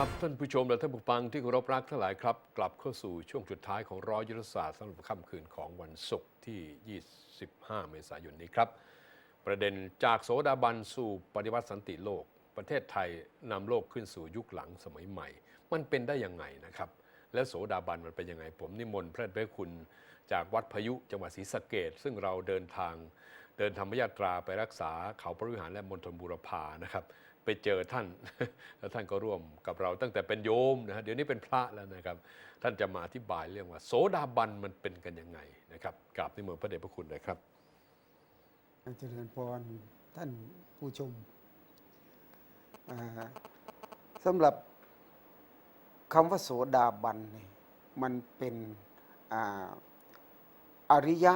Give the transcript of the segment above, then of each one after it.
ครับท่านผู้ชมและท่านผู้ฟังที่เคารพรักทั้งหลายครับ กลับเข้าสู่ช่วงสุดท้ายของร้อยยุทธศาสตร์สำหรับค่ำคืนของวันศุกร์ที่ 25 เมษายนนี้ครับ ประเด็นจากโสดาบันสู่ปฏิวัติสันติโลก ประเทศไทยนำโลกขึ้นสู่ยุคหลังสมัยใหม่ มันเป็นได้ยังไงนะครับ และโสดาบันมันเป็นยังไง ผมนิมนต์พระเดชคุณ จากวัดพายุจังหวัดศรีสะเกดซึ่งเราเดินทางเดินธรรมยาตราไปรักษาเขาพระวิหารและมณฑลบูรพานะครับ ไปเจอท่านแล้วท่านก็ร่วมกับเราตั้งแต่เป็นโยมนะฮะเดี๋ยวนี้เป็นพระแล้วนะครับ ท่านจะมาอธิบายเรื่องว่า โสดาบันมันเป็นกันยังไงนะครับกราบนิมนต์พระเดชพระคุณเลยครับเจริญพรท่านผู้ชมสำหรับคำว่าโสดาบันเนี่ยมันเป็นออริยะ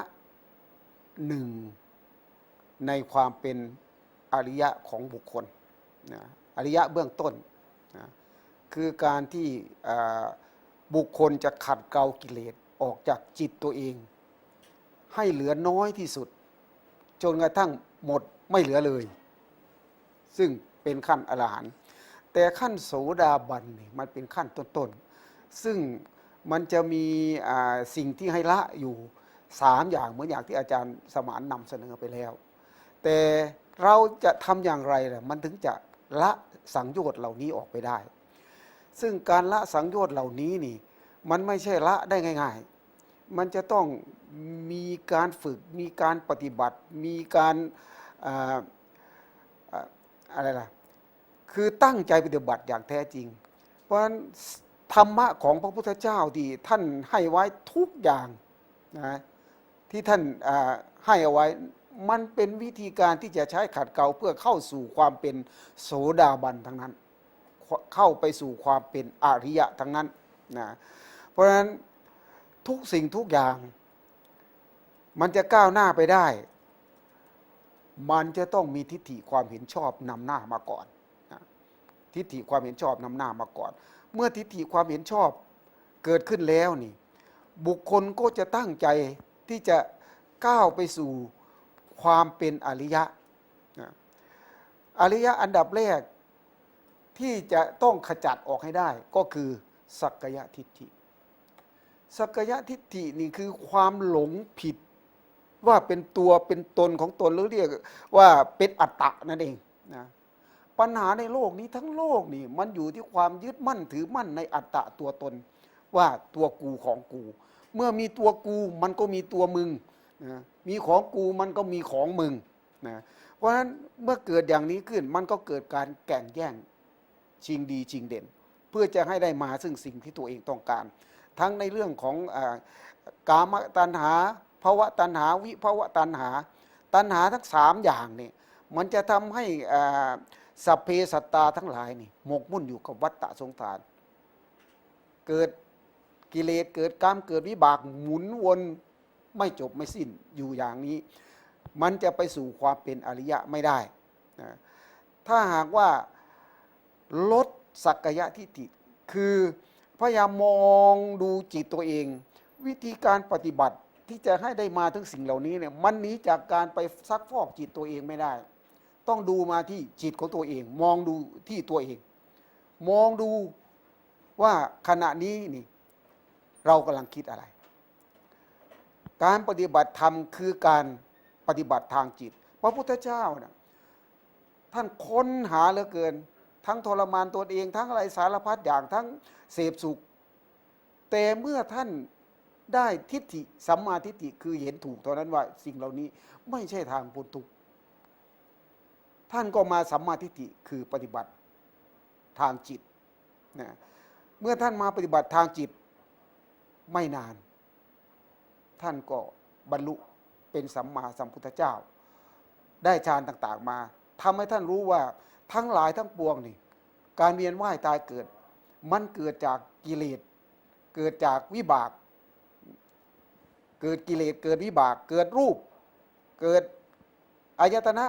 หนึ่งในความเป็นอริยะของบุคคล นะอริยะเบื้องต้นนะคือการที่บุคคลจะขัดเกลากิเลสออกจากจิตตัวเอง ให้เหลือน้อยที่สุด จนกระทั่งหมดไม่เหลือเลย ซึ่งเป็นขั้นอรหันต์แต่ขั้นโสดาบันนี่มันเป็นขั้นต้นๆซึ่งมันจะมีสิ่งที่ให้ละอยู่สามอย่างเหมือนอย่างที่อาจารย์สมานนำเสนอไปแล้ว แต่เราจะทำอย่างไรล่ะมันถึงจะ ละสังโยชน์เหล่านี้ออกไปได้ ซึ่งการละสังโยชน์เหล่านี้นี่ มันไม่ใช่ละได้ง่าย ๆ มันจะต้องมีการฝึก มีการปฏิบัติ มีการอ่าอ่าอะไรล่ะ คือตั้งใจปฏิบัติอย่างแท้จริง เพราะฉะนั้นธรรมะของพระพุทธเจ้าที่ท่านให้ไว้ทุกอย่างนะที่ท่านให้เอาไว้ มันเป็นวิธีการที่จะใช้ขัดเกลาเพื่อเข้าสู่ความเป็นโสดาบันทั้งนั้น เข้าไปสู่ความเป็นอริยะทั้งนั้นนะเพราะฉะนั้นทุกสิ่งทุกอย่าง มันจะก้าวหน้าไปได้ มันจะต้องมีทิฏฐิความเห็นชอบนำหน้ามาก่อนนะทิฏฐิความเห็นชอบนำหน้ามาก่อน เมื่อทิฏฐิความเห็นชอบเกิดขึ้นแล้วนี่ บุคคลก็จะตั้งใจที่จะก้าวไปสู่ ความเป็นอริยะอริยะอันดับแรกที่จะต้องขจัดออกให้ได้ก็คือสักกายทิฏฐิ สักกายทิฏฐินี่คือความหลงผิดว่าเป็นตัวเป็นตนของตนหรือเรียกว่าเป็นอัตตะนั่นเองนะปัญหาในโลกนี้ทั้งโลกนี่มันอยู่ที่ความยึดมั่นถือมั่นในอัตตะตัวตน ว่าตัวกูของกู เมื่อมีตัวกูมันก็มีตัวมึงนะ มีของกูมันก็มีของมึงนะเพราะฉะนั้นเมื่อเกิดอย่างนี้ขึ้นมันก็เกิดการแก่งแย่งชิงดีชิงเด่น เพื่อจะให้ได้มาซึ่งสิ่งที่ตัวเองต้องการ ทั้งในเรื่องของอกามตัณหาภาวะตัณหาวิภาวะตัณหา ตัณหาทั้งสามอย่างนี่มันจะทำให้สัพเพสัตตาทั้งหลายนี่หมกมุ่นอยู่กับวัฏฏะสงสาร เกิดกิเลสเกิดกรรมเกิดวิบากหมุนวน ไม่จบไม่สิ้นอยู่อย่างนี้ มันจะไปสู่ความเป็นอริยะไม่ได้นะถ้าหากว่าลดสักกายทิฏฐิคือพยายามมองดูจิตตัวเอง วิธีการปฏิบัติที่จะให้ได้มาถึงสิ่งเหล่านี้เนี่ยมันหนีจากการไปซักฟอกจิตตัวเองไม่ได้ ต้องดูมาที่จิตของตัวเอง มองดูที่ตัวเอง มองดูว่าขณะนี้นี่ เรากำลังคิดอะไร การปฏิบัติธรรมคือการปฏิบัติทางจิต พระพุทธเจ้านะท่านค้นหาเหลือเกิน ทั้งทรมานตัวเองทั้งอะไรสารพัดอย่างทั้งเสพสุข แต่เมื่อท่านได้ทิฏฐิสัมมาทิฏฐิคือเห็นถูกเท่านั้นว่า สิ่งเหล่านี้ไม่ใช่ทางพ้นทุกข์ท่านก็มาสัมมาทิฏฐิคือปฏิบัติทางจิตนะเมื่อท่านมาปฏิบัติทางจิตไม่นาน ท่านก็บรรลุเป็นสัมมาสัมพุทธเจ้า ได้ฌานต่างๆมาทำให้ท่านรู้ว่าทั้งหลายทั้งปวงนี่ การเวียนว่ายตายเกิด มันเกิดจากกิเลสเกิดจากวิบาก เกิดกิเลสเกิดวิบาก เกิดรูป เกิดอายตนะ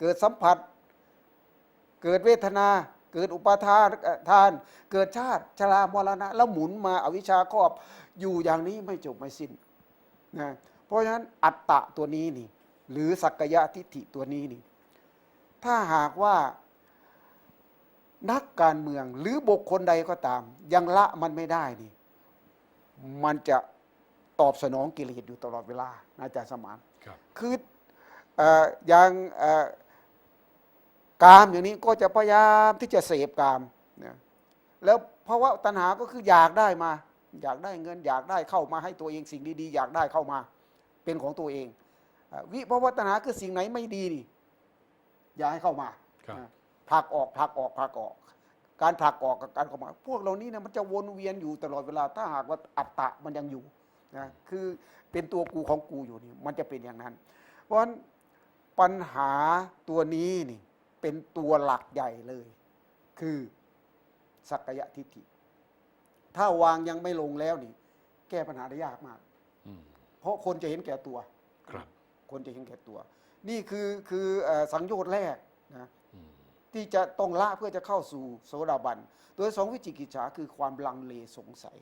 เกิดสัมผัส เกิดเวทนา เกิดอุปาทานทาน เกิดชาติชรามรณะ แล้วหมุนมาอาวิชชาครอบอยู่อย่างนี้ไม่จบไม่สิ้น นะเพราะฉะนั้นอัตตะตัวนี้นี่ หรือสักกายทิฏฐิตัวนี้นี่ ถ้าหากว่านักการเมืองหรือบุคคลใดก็ตาม ยังละมันไม่ได้นี่ มันจะตอบสนองกิเลสอยู่ตลอดเวลานะอาจารย์สมานครับคือเอ่ออย่างเอ่อกามอย่างนี้ก็จะพยายามที่จะเสพกามนะแล้วเพราะว่าตัณหาก็คืออยากได้มา อยากได้เงินอยากได้เข้ามาให้ตัวเองสิ่งดีๆ อยากได้เข้ามาเป็นของตัวเองอะวิเพราะว่าตัณหาคือสิ่งไหนไม่ดีนี่อย่าให้เข้ามาครับนะผลักออกผลักออกผลักออก การผลักออกกับการเข้ามา พวกเหล่านี้นะมันจะวนเวียนอยู่ตลอดเวลา ถ้าหากว่าอัตตะมันยังอยู่นะคือเป็นตัวกูของกูอยู่นี่มันจะเป็นอย่างนั้น เพราะฉะนั้นปัญหาตัวนี้นี่เป็นตัวหลักใหญ่เลย คือสักกายทิฏฐิ ถ้าวางยังไม่ลงแล้วนี่ แก้ปัญหาได้ยากมากอืมเพราะคนจะเห็นแก่ตัว ครับ คนจะเห็นแก่ตัว นี่คือคือเอ่อสังโยชน์แรกนะอืมที่จะต้องละเพื่อจะเข้าสู่โสดาบันโดยสองวิจิกิจฉาคือความลังเลสงสัย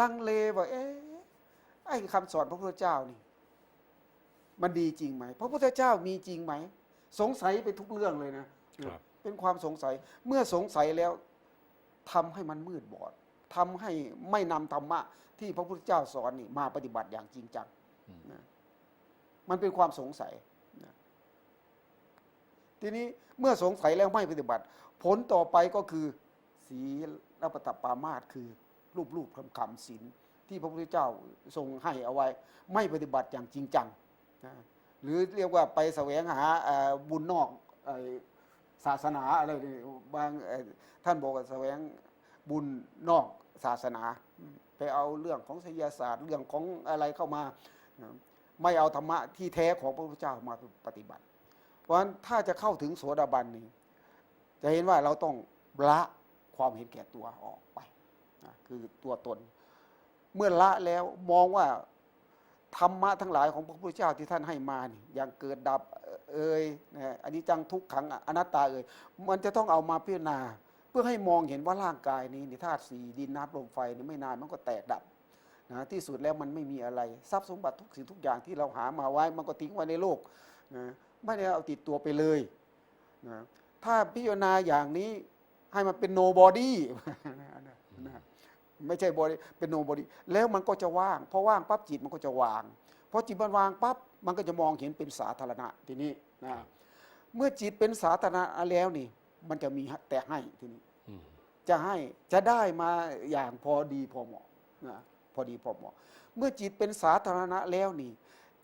ลังเลว่าเอ๊ะไอ้คำสอนพระพุทธเจ้านี่ มันดีจริงไหมพระพุทธเจ้ามีจริงไหม สงสัยไปทุกเรื่องเลยนะครับเป็นความสงสัยเมื่อสงสัยแล้ว ทำให้มันมืดบอดทำให้ไม่นำธรรมะที่พระพุทธเจ้าสอนนี่มาปฏิบัติอย่างจริงจังอืมนะมันเป็นความสงสัยนะทีนี้เมื่อสงสัยแล้วไม่ปฏิบัติ ผลต่อไปก็คือสีลปตปามาตคือ รูปรูปคำคำศีลที่พระพุทธเจ้าทรงให้เอาไว้ ไม่ปฏิบัติอย่างจริงจังนะหรือเรียกว่าไปแสวงหาเอ่อบุญนอกเอ่อ ศาสนาอะไรนี่บางท่านบอกว่าแสวงบุญนอกศาสนา ไปเอาเรื่องของไสยศาสตร์เรื่องของอะไรเข้ามา ไม่เอาธรรมะที่แท้ของพระพุทธเจ้ามาปฏิบัติ เพราะฉะนั้นถ้าจะเข้าถึงโสดาบันนี่จะเห็นว่าเราต้องละความเห็นแก่ตัวออกไป คือตัวตน เมื่อละแล้วมองว่า ธรรมะทั้งหลายของพระพุทธเจ้าที่ท่านให้มานี่อย่างเกิดดับเอ่ยนะอันนี้จังทุกขังอนัตตาเอ่ยมันจะต้องเอามาพิจารณา เพื่อให้มองเห็นว่าร่างกายนี้ในธาตุสี่ดินน้ำลมไฟนี่ไม่นานมันก็แตกดับนะที่สุดแล้วมันไม่มีอะไร ทรัพย์สมบัติทุกสิ่งทุกอย่างที่เราหามาไว้มันก็ทิ้งไว้ในโลกนะไม่ได้เอาติดตัวไปเลยนะถ้าพิจารณาอย่างนี้ให้มันเป็น no body นะ ไม่ใช่ body เป็น no body แล้วมันก็จะว่างพอว่างปั๊บจิตมันก็จะวางพอจิตมันวางปั๊บมันก็จะมองเห็นเป็นสาธารณะทีนี้นะเมื่อจิตเป็นสาธารณะแล้วนี่ มันจะมีแต่ให้ทีนี้อืมจะให้จะได้มาอย่างพอดีพอเหมาะนะพอดีพอเหมาะ เมื่อจิตเป็นสาธารณะแล้วนี่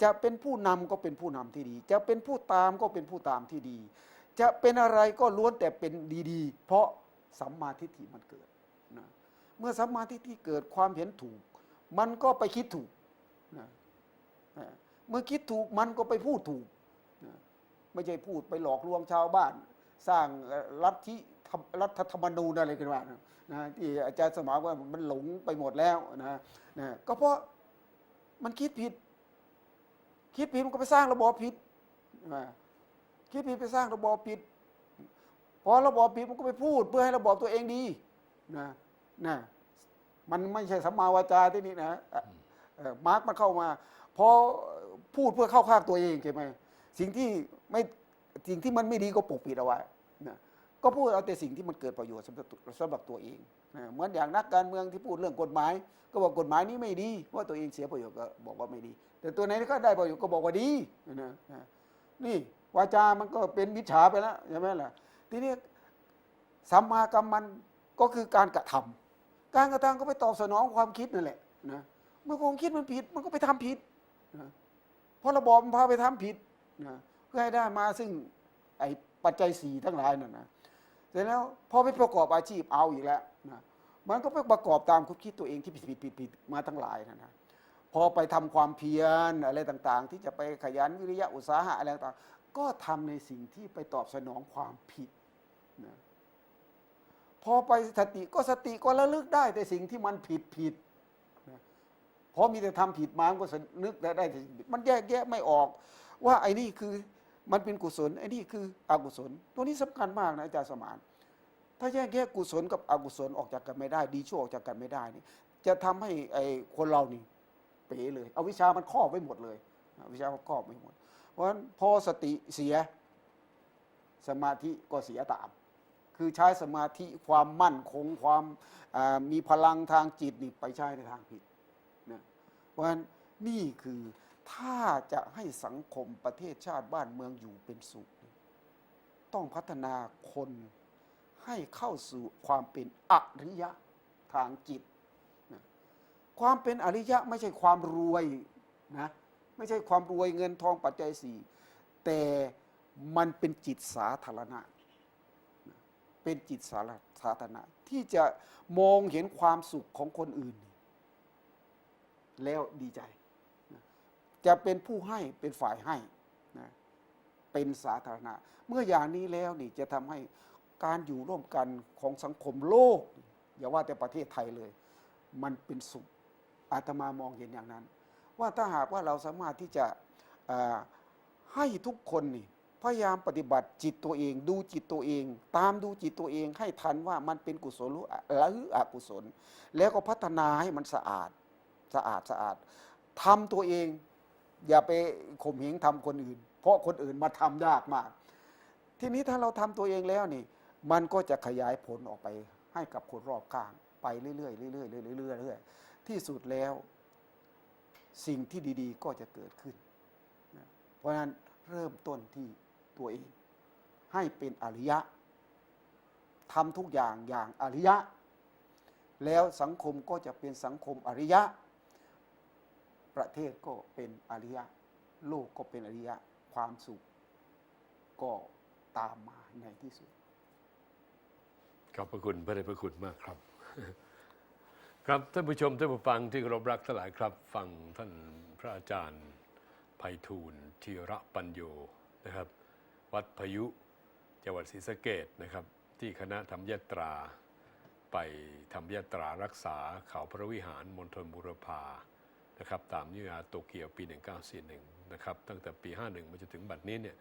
จะเป็นผู้นำก็เป็นผู้นำที่ดี จะเป็นผู้ตามก็เป็นผู้ตามที่ดี จะเป็นอะไรก็ล้วนแต่เป็นดี ๆ เพราะสัมมาทิฏฐิมันเกิดนะ เมื่อสัมมาทิฏฐิเกิดความเห็นถูก มันก็ไปคิดถูกนะเมื่อคิดถูกมันก็ไปพูดถูกนะไม่ใช่พูดไปหลอกลวงชาวบ้าน สร้างเอ่อลัทธิธรรมรัฐธรรมนูญอะไรกันว่านะที่อาจารย์สมาว่ามันหลงไปหมดแล้วนะนะก็เพราะมันคิดผิด คิดผิดมันก็ไปสร้างระบอบผิดนะคิดผิดไปสร้างระบอบผิดพอระบอบผิดมันก็ไปพูดเพื่อให้ระบอบตัวเองดีนะ นะมันไม่ใช่สัมมาวาจาที่นี่นะเอ่อเอ่อมาร์กมันเข้ามาพอพูดเพื่อเข้าข้างตัวเองใช่ไหมสิ่งที่ไม่สิ่งที่มันไม่ดีก็ปกปิดเอาไว้นะก็พูดเอาแต่สิ่งที่มันเกิดประโยชน์สำหรับตัวสำหรับตัวเองนะเหมือนอย่างนักการเมืองที่พูดเรื่องกฎหมาย ก็บอกกฎหมายนี้ไม่ดีเพราะตัวเองเสียประโยชน์ก็บอกว่าไม่ดี แต่ตัวไหนที่ก็ได้ประโยชน์ก็บอกว่าดีนะนะนี่วาจามันก็เป็นมิจฉาไปแล้วใช่ไหมล่ะทีนี้สัมมากัมมันก็คือการกระทำ การกระทำก็ไปตอบสนองความคิดนั่นแหละนะเมื่อความคิดมันผิดมันก็ไปทำผิดนะเพราะระบอบมันพาไปทำผิดนะเพื่อให้ได้มาซึ่งไอ้ปัจจัยสี่ทั้งหลายนั่นนะเสร็จแล้วพอไปประกอบอาชีพเอาอีกแล้วนะมันก็ไปประกอบตามความคิดตัวเองที่ผิดผิดผิดผิดมาทั้งหลายนะนะพอไปทำความเพียรอะไรต่าง ๆ ที่จะไปขยันวิริยะอุตสาหะอะไรต่างๆก็ทำในสิ่งที่ไปตอบสนองความผิดนะ อไปสติก็สติก็ระลึกได้แต่สิ่งที่มันผิดผิดเพราะมีแต่ทำผิดมาก็นึกได้ได้ มันแยกแยะไม่ออก ว่าไอ้นี่คือมันเป็นกุศลไอ้นี่คืออกุศล ตัวนี้สำคัญมากนะอาจารย์สมาน ถ้าแยกแยะกุศลกับอกุศลออกจากกันไม่ได้ ดีชั่วออกจากกันไม่ได้นี่ จะทำให้ไอ้คนเรานี่เป๋เลยเอาวิชามันครอบไว้หมดเลยวิชามันครอบไว้หมด เพราะฉะนั้นพอสติเสียสมาธิก็เสียตาม คือใช้สมาธิความมั่นคงความมีพลังทางจิตนี่ไปใช้ในทางผิดนะเพราะฉะนั้นนี่คือถ้าจะให้สังคมประเทศชาติบ้านเมืองอยู่เป็นสุข ต้องพัฒนาคนให้เข้าสู่ความเป็นอริยะทางจิตนะความเป็นอริยะไม่ใช่ความรวยนะไม่ใช่ความรวยเงินทองปัจจัยสี่แต่มันเป็นจิตสาธารณะ เป็นจิตสาธารณะที่จะมองเห็นความสุขของคนอื่น แล้วดีใจ จะเป็นผู้ให้เป็นฝ่ายให้นะเป็นสาธารณะ เมื่ออย่างนี้แล้วนี่จะทำให้การอยู่ร่วมกันของสังคมโลก อย่าว่าแต่ประเทศไทยเลย มันเป็นสุขอาตมามองเห็นอย่างนั้น ว่าถ้าหากว่าเราสามารถที่จะให้ทุกคนนี่ พยายามปฏิบัติจิตตัวเอง ดูจิตตัวเอง ตามดูจิตตัวเองให้ทันว่ามันเป็นกุศลหรืออกุศล แล้วก็พัฒนาให้มันสะอาดสะอาดสะอาดทำตัวเอง อย่าไปข่มเหงทำคนอื่น เพราะคนอื่นมาทำยากมาก ทีนี้ถ้าเราทำตัวเองแล้วนี่ มันก็จะขยายผลออกไปให้กับคนรอบข้าง ไปเรื่อยๆเรื่อยๆเรื่อยๆเรื่อยๆเรื่อยที่สุดแล้ว สิ่งที่ดี ๆ ก็จะเกิดขึ้น เพราะฉะนั้นเริ่มต้นที่ ตัวเอง ให้เป็นอริยะทำทุกอย่างอย่างอริยะ แล้วสังคมก็จะเป็นสังคมอริยะ ประเทศก็เป็นอริยะ โลกก็เป็นอริยะ ความสุขก็ตามมาในที่สุด ขอบพระคุณพระเดชพระคุณมากครับ ครับท่านผู้ชมท่านผู้ฟังที่เคารพรักทั้งหลายครับ ฟังท่านพระอาจารย์ไพฑูรย์ธีระปัญโยนะครับ วัดพายุจังหวัดศรีสะเกดนะครับ ที่คณะธรรมยาตรา ไปทำยาตรารักษาเขาพระวิหารมณฑลบุรพานะครับตามนิยาโตเกียวปี 1941นะครับตั้งแต่ปี 51 มาจนถึงบัดนี้เนี่ย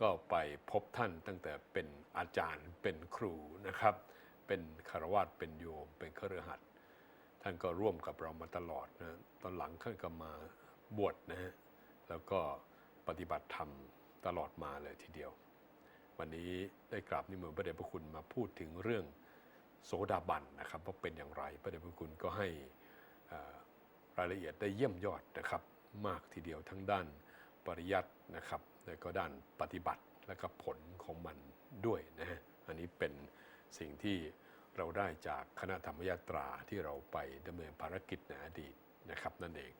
ก็ไปพบท่านตั้งแต่เป็นอาจารย์เป็นครูนะครับ เป็นคารวาสเป็นโยม เป็นเครือขัดท่านก็ร่วมกับเรามาตลอดนะตอนหลังท่านก็มาบวชนะฮะแล้วก็ปฏิบัติธรรม ตลอดมาเลยทีเดียว วันนี้ได้กราบนิมนต์พระเดชพระคุณมาพูดถึงเรื่องโสดาบันนะครับว่าเป็นอย่างไร พระเดชพระคุณก็ให้รายละเอียดได้เยี่ยมยอดนะครับ มากทีเดียวทั้งด้านปริยัตินะครับแล้วก็ด้านปฏิบัติและก็ผลของมันด้วยนะฮะอันนี้เป็นสิ่งที่เราได้จากคณะธรรมยาตราที่เราไปดำเนินภารกิจในอดีตนะครับนั่นเอง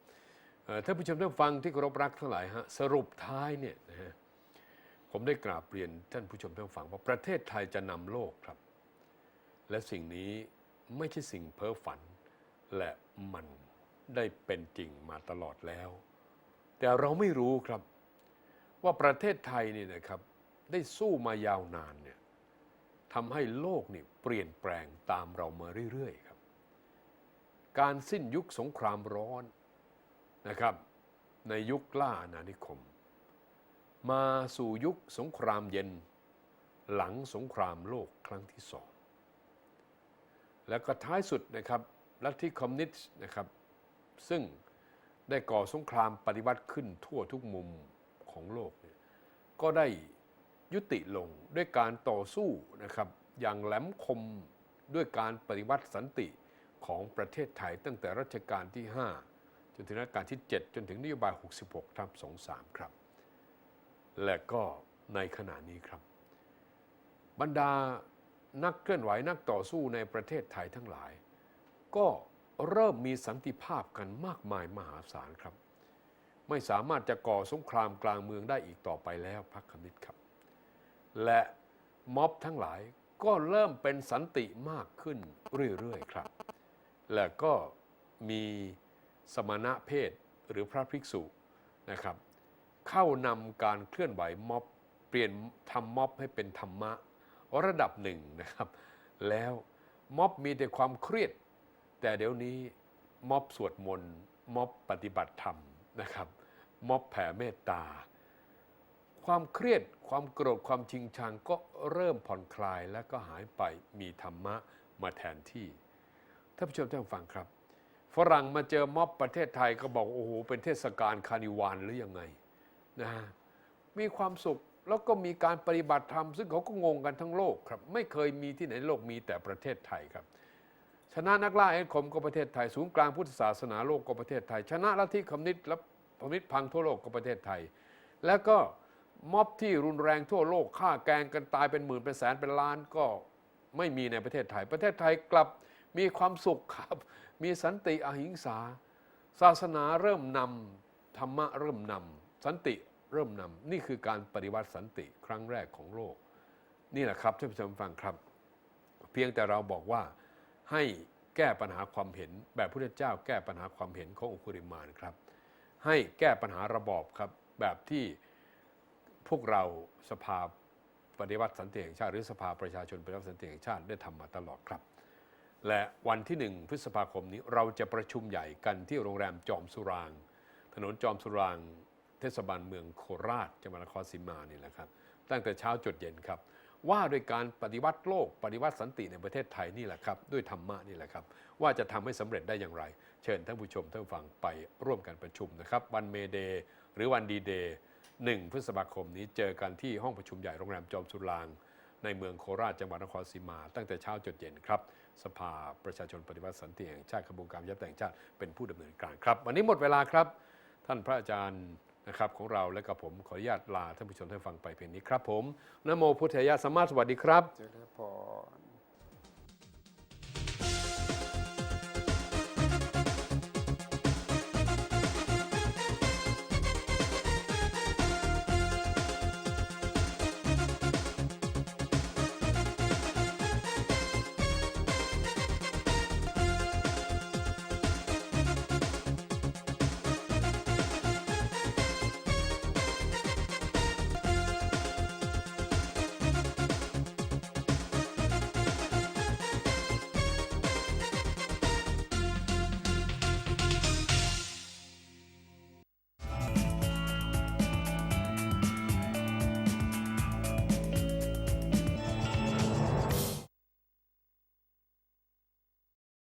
เออท่านผู้ชมท่านฟังที่เคารพรักทั้งหลายฮะสรุปท้ายเนี่ยนะฮะ ผมได้กราบเรียนท่านผู้ชมท่านฟังว่าประเทศไทยจะนำโลกครับ และสิ่งนี้ไม่ใช่สิ่งเพ้อฝัน และมันได้เป็นจริงมาตลอดแล้ว แต่เราไม่รู้ครับว่าประเทศไทยนี่นะครับได้สู้มายาวนานเนี่ยทำให้โลกนี่เปลี่ยนแปลงตามเรามาเรื่อยๆครับ การสิ้นยุคสงครามร้อนนะครับ ในยุคล่าอาณานิคม มาสู่ยุคสงครามเย็น หลังสงครามโลกครั้งที่สอง แล้วก็ท้ายสุดนะครับลัทธิคอมมิวนิสต์นะครับ ซึ่งได้ก่อสงครามปฏิวัติขึ้นทั่วทุกมุมของโลก ก็ได้ยุติลงด้วยการต่อสู้นะครับอย่างแหลมคมด้วยการปฏิวัติสันติของประเทศไทยตั้งแต่รัชกาลที่ 5 จนถึงรัชกาลที่ 7 จนถึงนโยบาย 66ทับ23 ครับ และก็ในขณะนี้ครับ บรรดานักเคลื่อนไหวนักต่อสู้ในประเทศไทยทั้งหลาย ก็เริ่มมีสันติภาพกันมากมายมหาศาลครับ ไม่สามารถจะก่อสงครามกลางเมืองได้อีกต่อไปแล้วพรรคคอมมิวนิตครับ และม็อบทั้งหลายก็เริ่มเป็นสันติมากขึ้นเรื่อยๆครับ และก็มีสมณะเพศหรือพระภิกษุนะครับ เข้านำการเคลื่อนไหวม็อบ เปลี่ยนทำม็อบให้เป็นธรรมะระดับหนึ่งนะครับ แล้วม็อบมีแต่ความเครียด แต่เดี๋ยวนี้ม็อบสวดมนต์ม็อบปฏิบัติธรรมนะครับม็อบแผ่เมตตา ความเครียดความโกรธความชิงชังก็เริ่มผ่อนคลายและก็หายไปมีธรรมะมาแทนที่ท่านผู้ชมท่านฟังครับ ฝรั่งมาเจอม็อบประเทศไทยก็บอกโอ้โหเป็นเทศกาลคาร์นิวาลหรือยังไง นะมีความสุขแล้วก็มีการปฏิบัติธรรม ซึ่งเขาก็งงกันทั้งโลกครับ ไม่เคยมีที่ไหนในโลกมีแต่ประเทศไทยครับ ชนะนักล่าเอ็นคมก็ประเทศไทยศูนย์กลางพุทธศาสนาโลกก็ประเทศไทย ชนะลัทธิคอมมิวนิสต์และคอมมิวนิสต์พังทั่วโลกก็ประเทศไทย แล้วก็ม็อบที่รุนแรงทั่วโลกฆ่าแกงกันตายเป็นหมื่นเป็นแสนเป็นล้านก็ไม่มีในประเทศไทย ประเทศไทยกลับมีความสุขครับ มีสันติอหิงสา ศาสนาเริ่มนำธรรมะเริ่มนำสันติ เริ่มนำนี่คือการปฏิวัติสันติครั้งแรกของโลก นี่แหละครับท่านผู้ชมฟังครับ เพียงแต่เราบอกว่าให้แก้ปัญหาความเห็นแบบพระเจ้าแก้ปัญหาความเห็นขององคุริมานครับ ให้แก้ปัญหาระบอบครับแบบที่พวกเราสภาปฏิวัติสันติแห่งชาติหรือสภาประชาชนปฏิวัติสันติแห่งชาติได้ทำมาตลอดครับ และวันที่หนึ่งพฤษภาคมนี้เราจะประชุมใหญ่กันที่โรงแรมจอมสุราง ถนนจอมสุราง เทศบาลเมืองโคราชจังหวัดนครศรีมานี่แหละครับตั้งแต่เช้าจดเย็นครับ ว่าด้วยการปฏิวัติโลกปฏิวัติสันติในประเทศไทยนี่แหละครับ ด้วยธรรมะนี่แหละครับ ว่าจะทำให้สำเร็จได้อย่างไร เชิญท่านผู้ชมท่านฟังไปร่วมกันประชุมนะครับ วันเมเดย์หรือวันดีเดย์หนึ่งพฤษภาคมนี้เจอกันที่ห้องประชุมใหญ่โรงแรมจอมสุรางในเมืองโคราชจังหวัดนครศรีมา ตั้งแต่เช้าจดเย็นครับ สภาประชาชนปฏิวัติสันติแห่งชาติขบวนการยับแต่งชาติเป็นผู้ดำเนินการครับ วันนี้หมดเวลาครับ ท่านพระอาจารย์ นะครับของเราและกับผมขออนุญาตลาท่านผู้ชมท่านฟังไปเพียงนี้ครับผมนโมพุทธายะสมมาสวัสดีครับ เจริญพร